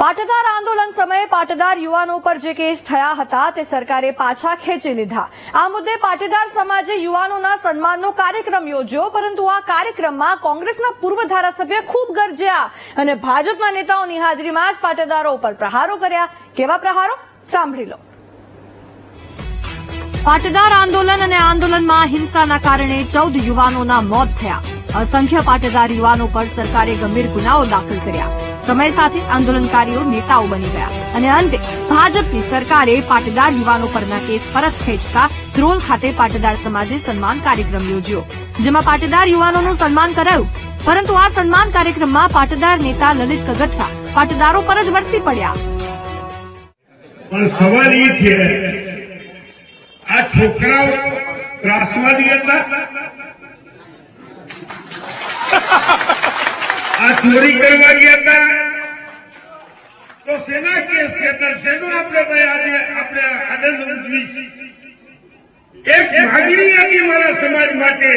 પાટીદાર આંદોલન સમયે પાટીદાર યુવાનો પર જે કેસ થયા હતા તે સરકારે પાછા ખેંચી લીધા. આ મુદ્દે પાટીદાર સમાજે યુવાનોના સન્માનનો કાર્યક્રમ યોજ્યો, પરંતુ આ કાર્યક્રમમાં કોંગ્રેસના પૂર્વ ધારાસભ્ય ખૂબ ગરજ્યા અને ભાજપના નેતાઓની હાજરીમાં જ પાટીદારો ઉપર પ્રહારો કર્યા. કેવા પ્રહારો? સાંભળી લો. પાટીદાર આંદોલન અને આંદોલનમાં હિંસાના કારણે ચૌદ યુવાનોના મોત થયા. અસંખ્ય પાટીદાર યુવાનો પર સરકારે ગંભીર ગુનાઓ દાખલ કર્યા. સમય સાથે આંદોલનકારીઓ નેતાઓ બની ગયા. અને અંતે, ભાજપની સરકારે પાટીદાર યુવાનો પરના કેસ પરત ખેંચતા ધ્રોલ ખાતે પાટીદાર સમાજે સન્માન કાર્યક્રમ યોજ્યો, જેમાં પાટીદાર યુવાનોનું સન્માન કરાયું. પરંતુ આ સન્માન કાર્યક્રમમાં પાટીદાર નેતા લલિત કગથરા પાટીદારો પર જ વરસી પડ્યા. પણ સવાલ એ છે, આ છોકરાઓ ત્રાસવાદી હતા? આ ચોરી કરવા ગયા હતા. તો સેના કેસ થયા શેનો આપણે ભાઈ આજે આપણે આનંદ ઉજવી એક માગણી હતી મારા સમાજ માટે.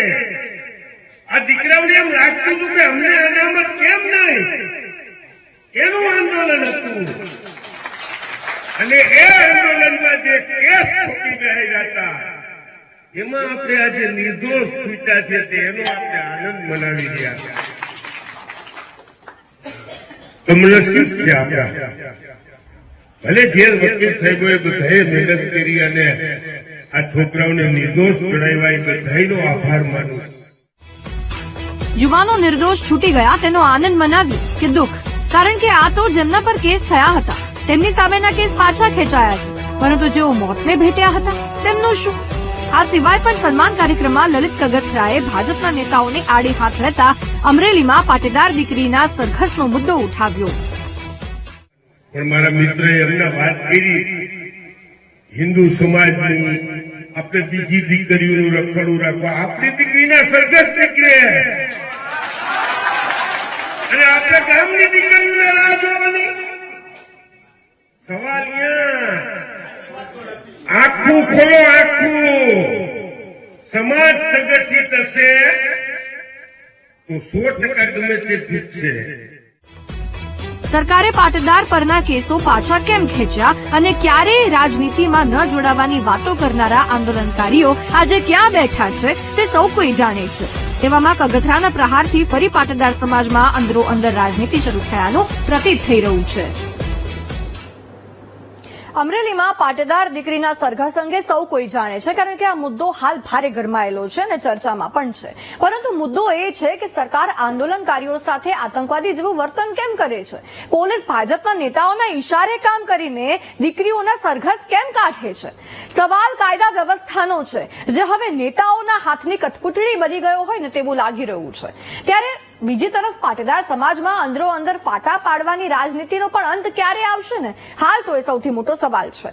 આ દીકરાઓને એમ લાગતું હતું કે અમને અનામત કેમ નહીં? એનું આંદોલન હતું. અને એ આંદોલનમાં જે કેસ ઠોકી ગયેલા હતા, એમાં આપણે આજે નિર્દોષ છૂટ્યા છે તેનો આપણે આનંદ મનાવી રહ્યા કમનસીબ છે આપણા. ભલે જે વકીલ સાહેબોએ બધાએ મહેનત કરી અને આ છોકરાઓને નિર્દોષ ગણાવ્યા એ બધાનો આભાર માનું યુવાનો નિર્દોષ છૂટી ગયા, તેનો આનંદ મનાવી કે દુઃખ. કારણ કે આ તો જેમના પર કેસ થયા હતા. તેમની સામેના કેસ પાછા ખેંચાયા છે. પરંતુ જેઓ મોતને ભેટ્યા હતા, તેમનું શું? આ સિવાય પણ સન્માન કાર્યક્રમમાં લલિત કગથરાએ ભાજપના નેતાઓને આડી હાથ લેતા અમરેલીમાં પાટીદાર દીકરીના સરઘસનો મુદ્દો ઉઠાવ્યો. પણ મારા મિત્રએ એમને વાત કરી. હિન્દુ સમાજની આપણે બીજી દીકરીઓનું રખડું રાખવા. આપણી દીકરીના સરઘસ નીકળે અને આપણે ગામની દીકરીઓને રાહ જોવાની? સવાલ આખું ખોલો, આખું. સમાજ સંગઠિત હશે, તો સો ટકા ગમે તે જીતશે. સરકારે પાટીદાર પરના કેસો પાછા કેમ ખેંચ્યા અને ક્યારેય રાજનીતિમાં ન જોડાવાની વાતો કરનારા આંદોલનકારીઓ આજે ક્યાં બેઠા છે તે સૌ કોઈ જાણે છે. તેવામાં કગથરાના પ્રહારથી ફરી પાટીદાર સમાજમાં અંદરો અંદર રાજનીતિ શરૂ થયાનું પ્રતીત થઈ રહ્યું છે. અમરેલીમાં પાટીદાર દીકરીના સરઘસ અંગે સૌ કોઈ જાણે છે, કારણ કે આ મુદ્દો હાલ ભારે ગરમાયેલો છે અને ચર્ચામાં પણ છે. પરંતુ મુદ્દો એ છે કે સરકાર આંદોલનકારીઓ સાથે આતંકવાદી જેવું વર્તન કેમ કરે છે? પોલીસ ભાજપના નેતાઓના ઈશારે કામ કરીને દીકરીઓના સરઘસ કેમ કાઢે છે? સવાલ કાયદા વ્યવસ્થાનો છે. જે હવે નેતાઓના હાથની કઠપૂતળી બની ગયો હોય ને તેવું લાગી રહ્યું છે. ત્યારે બીજી તરફ પાટીદાર સમાજમાં અંદરો અંદર ફાટા પાડવાની રાજનીતિનો પણ અંત ક્યારે આવશે ને? હાલ તો એ સૌથી મોટો સવાલ છે.